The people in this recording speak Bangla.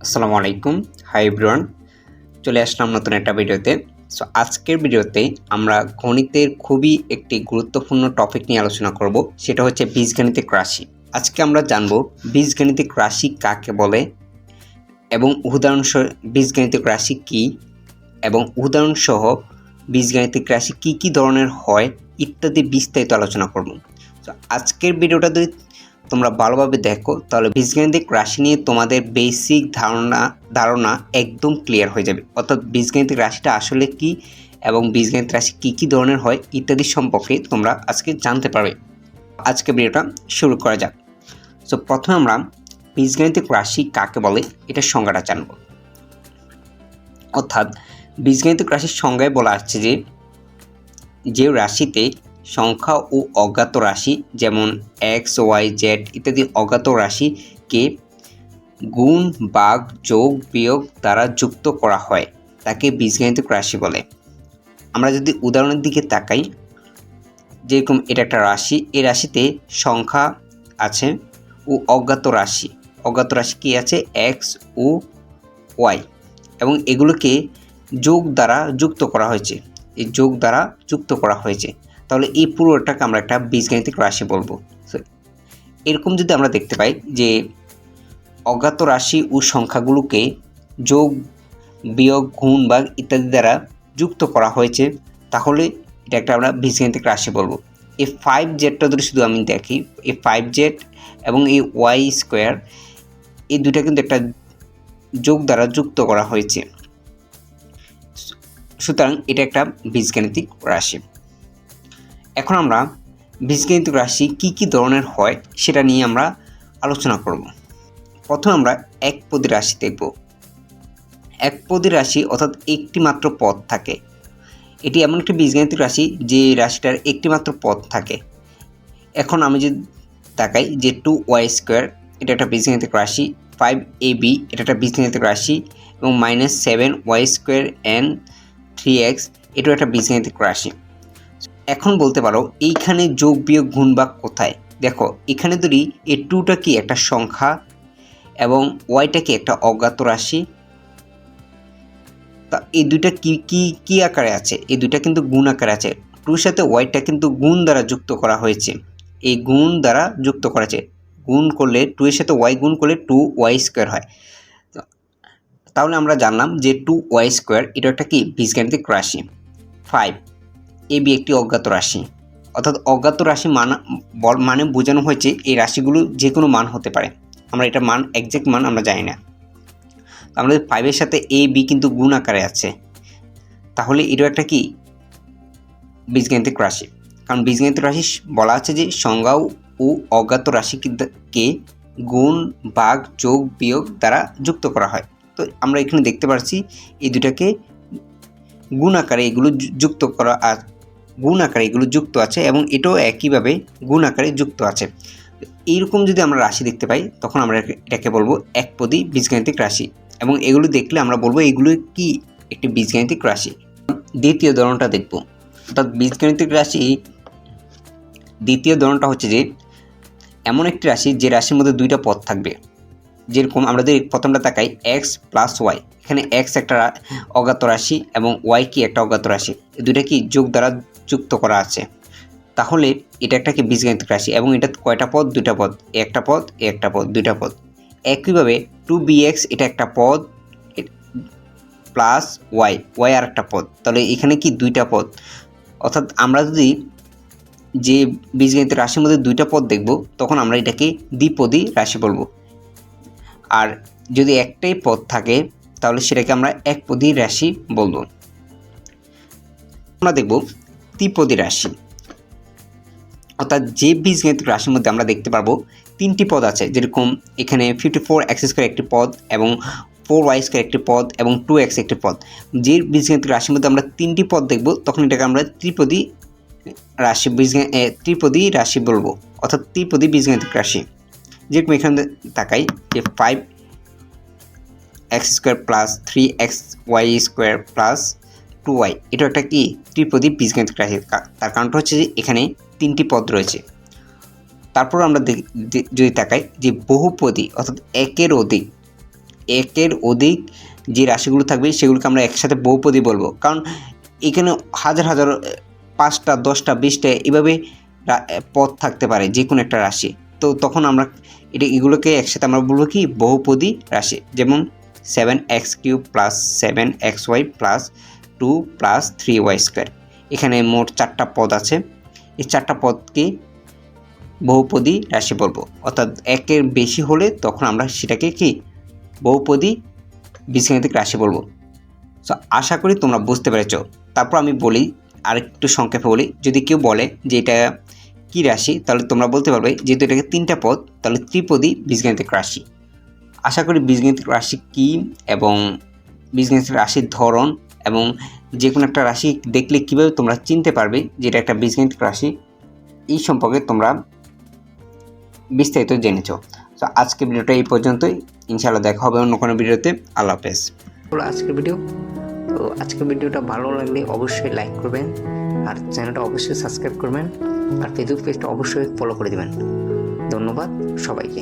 আসসালামু আলাইকুম। হাই ব্রন চলে আসলাম নতুন একটা ভিডিওতে। সো আজকের ভিডিওতে আমরা গণিতের খুবই একটি গুরুত্বপূর্ণ টপিক নিয়ে আলোচনা করব। সেটা হচ্ছে বীজগণিতিক রাশি। আজকে আমরা জানব বীজগণিতিক রাশি কাকে বলে এবং উদাহরণ সহ- বীজগণিতিক রাশি কি এবং উদাহরণসহ বীজগণিতিক রাশি কি কি ধরনের হয় ইত্যাদি বিস্তারিত আলোচনা করব। তো আজকের ভিডিওটা যদি তোমরা ভালোভাবে দেখো, তাহলে বীজগণিতিক রাশি নিয়ে তোমাদের বেসিক ধারণা ধারণা একদম ক্লিয়ার হয়ে যাবে। অর্থাৎ বীজগণিতিক রাশিটা আসলে কি এবং বীজগণিত রাশি কী কী ধরনের হয় ইত্যাদি সম্পর্কে তোমরা আজকে জানতে পারবে। আজকে ভিডিওটা শুরু করা যাক। সো প্রথমে আমরা বীজগণিতিক রাশি কাকে বলে এটার সংজ্ঞাটা জানব। অর্থাৎ বীজগণিতিক রাশির সংজ্ঞায় বলা আসছে যে যে রাশিতে সংখ্যা ও অজ্ঞাত রাশি, যেমন এক্স ওয়াই জেড ইত্যাদি অজ্ঞাত রাশিকে গুণ, বাগ, যোগ, বিয়োগ দ্বারা যুক্ত করা হয়, তাকে বীজগণিতিক রাশি বলে। আমরা যদি উদাহরণের দিকে তাকাই, যেরকম এটা একটা রাশি, এই রাশিতে সংখ্যা আছে ও অজ্ঞাত রাশি। অজ্ঞাত রাশি কী আছে? এক্স ও ওয়াই এবং এগুলোকে যোগ দ্বারা যুক্ত করা হয়েছে। এই যোগ দ্বারা যুক্ত করা হয়েছে। তাহলে এই পুরোটাকে আমরা একটা বীজগণিতিক রাশি বলব। So, এরকম যদি আমরা দেখতে পাই যে অজ্ঞাত রাশি ও সংখ্যাগুলোকে যোগ বিয়োগ গুণ বা ইত্যাদি দ্বারা যুক্ত করা হয়েছে তাহলে এটা একটা আমরা বীজগণিতিক রাশি বলব। এই ফাইভ জেডটা যদি শুধু আমি দেখি এই ফাইভ জেড এবং এই ওয়াই স্কোয়ার এই দুটা কিন্তু একটা যোগ দ্বারা যুক্ত করা হয়েছে। সুতরাং এটা একটা বীজগাণিতিক রাশি। এখন আমরা বীজগণিতিক রাশি কি কি ধরনের হয় সেটা নিয়ে আমরা আলোচনা করব। প্রথমে আমরা এক পদি রাশি দেখব। এক পদি রাশি অর্থাৎ একটি মাত্র পদ থাকে। এটি এমন একটি বীজগাণিতিক রাশি যে রাশিটার একটি মাত্র পদ থাকে। এখন আমি যদি তাকাই যে টু ওয়াই স্কোয়ার এটা একটা বীজগাণিতিক রাশি ফাইভ এ বি এটা একটা বীজগাণিতিক রাশি এবং minus seven Y square N three X এটাও একটা বীজগাণিতিক রাশি। এখন বলতে পারো এইখানে যোগ বিয়োগ গুণ বা কোথায়? দেখো, এখানে ধরি এ টুটা কি একটা সংখ্যা এবং ওয়াইটা কি একটা অজ্ঞাত রাশি? তা এই দুইটা কি কি কি আকারে আছে? এই দুইটা কিন্তু গুণ আকারে আছে। টুর সাথে ওয়াইটা কিন্তু গুণ দ্বারা যুক্ত করা হয়েছে। এই গুণ দ্বারা যুক্ত করা আছে। গুণ করলে টু এর সাথে ওয়াই গুণ করলে টু ওয়াই স্কোয়ার হয়। তাহলে আমরা জানলাম যে টু ওয়াই স্কোয়ার এটা একটা কি? বীজগাণিতিক রাশি। ফাইভ এ বি একটি অজ্ঞাত রাশি। অর্থাৎ অজ্ঞাত রাশি মানা মানে বোঝানো হয়েছে এই রাশিগুলো যে কোনো মান হতে পারে। আমরা এটা মান একজ্যাক্ট মান আমরা জানি না। আমাদের ফাইভের সাথে এ বি কিন্তু গুণ আকারে আছে। তাহলে এটা একটা কি? বীজগাণিতিক রাশি। কারণ বীজগাণিতিক রাশি বলা আছে যে সংজ্ঞা ও অজ্ঞাত রাশিকে গুণ বাঘ যোগ, বিয়োগ দ্বারা যুক্ত করা হয়। তো আমরা এখানে দেখতে পাচ্ছি এই দুটাকে গুণ আকারে এগুলো যুক্ত করা গুণ আকারে এগুলো যুক্ত আছে এবং এটাও একইভাবে গুণ আকারে যুক্ত আছে। এইরকম যদি আমরা রাশি দেখতে পাই, তখন আমরা এটাকে বলব একপদী বীজগাণিতিক রাশি এবং এগুলো দেখলে আমরা বলব এগুলো কি একটি বীজগাণিতিক রাশি। দ্বিতীয় ধরনটা দেখব। অর্থাৎ বীজগাণিতিক রাশি দ্বিতীয় ধরনটা হচ্ছে যে, এমন একটি রাশি যে রাশির মধ্যে দুইটা পদ থাকবে। যেরকম আমরা যদি প্রথমটা তাকাই এক্স প্লাস ওয়াই এখানে এক্স একটা অজ্ঞাত রাশি এবং ওয়াই কি একটা অজ্ঞাত রাশি। দুইটা কি যোগ দ্বারা যুক্ত করা আছে। তাহলে এটা একটা কি বীজগাণিতিক রাশি এবং এটা কয়টা পদ? দুইটা পদ। একটা পদ একটা পদ, দুইটা পদ। একইভাবে টু বি এক্স এটা একটা পদ প্লাস ওয়াই ওয়াই আর একটা পদ। তাহলে এখানে কি দুইটা পদ? অর্থাৎ আমরা যদি যে বীজগণিতের রাশির মধ্যে দুইটা পদ দেখব, তখন আমরা এটাকে দ্বিপদী রাশি বলব। আর যদি একটাই পদ থাকে, তাহলে সেটাকে আমরা একপদী রাশি বলব। আমরা দেখব ত্রিপদী রাশি। অর্থাৎ যে বীজগণিতিক রাশির মধ্যে আমরা দেখতে পারব, তিনটি পদ আছে। যেরকম এখানে ফিফটি ফোর এক্স স্কোয়ার একটি পদ এবং ফোর ওয়াই স্কোয়ার একটি পদ এবং টু এক্স একটি পদ। যে বীজগণিতিক রাশির মধ্যে আমরা তিনটি পদ দেখব, তখন এটাকে আমরা ত্রিপদী রাশি বীজগাণ ত্রিপদী রাশি বলব, অর্থাৎ ত্রিপদী বীজগাণিতিক রাশি। যেরকম এখানে তাকাই যে five X square plus three X Y square plus two Y, এটা একটা কি? ত্রিপদী বীজগাণিতিক রাশি কা- তার কারণটা হচ্ছে যে এখানে তিনটি পদ রয়েছে। তারপর আমরা যদি তাকাই যে বহুপদী অর্থাৎ একের অধিক একের অধিক যে রাশিগুলো থাকবে সেগুলোকে আমরা একসাথে বহুপদী বলব। কারণ এখানে হাজার হাজার পাঁচটা, দশটা, বিশটা এভাবে পদ থাকতে পারে যে কোনো একটা রাশি। তো তখন আমরা এটা এগুলোকে একসাথে আমরা বলব কি? বহুপদী রাশি। যেমন seven X cube plus seven X Y plus two plus three Y square. এখানে মোট চারটা পদ আছে। এই চারটা পদকে বহুপদী রাশি বলব। অর্থাৎ একের বেশি হলে তখন আমরা সেটাকে কি? বহুপদী বীজগাণিতিক রাশি বলব। সো আশা করি তোমরা বুঝতে পেরেছ। তারপর আমি বলি আর একটু সংক্ষেপে বলি। যদি কেউ বলে যে এটা কী রাশি, তাহলে তোমরা বলতে পারবে, যেহেতু এটাকে তিনটা পদ, তাহলে ত্রিপদী বীজগাণিতিক রাশি। আশা করি বীজগাণিতিক রাশি কী এবং বীজগাণিতিক রাশির ধরন এবং যে কোনো একটা রাশি দেখলে কীভাবে তোমরা চিনতে পারবে যে এটা একটা বীজগাণিতিক রাশি, এই সম্পর্কে তোমরা বিস্তারিত জেনেছ। তো আজকের ভিডিওটা এই পর্যন্তই। ইনশাআল্লাহ দেখা হবে অন্য কোনো ভিডিওতে। আল্লাহ হাফেজ। হলো আজকের ভিডিও। তো আজকের ভিডিওটা ভালো লাগলে অবশ্যই লাইক করবেন আর চ্যানেলটা অবশ্যই সাবস্ক্রাইব করবেন আর ফেসবুক পেজটা অবশ্যই ফলো করে দেবেন। ধন্যবাদ সবাইকে।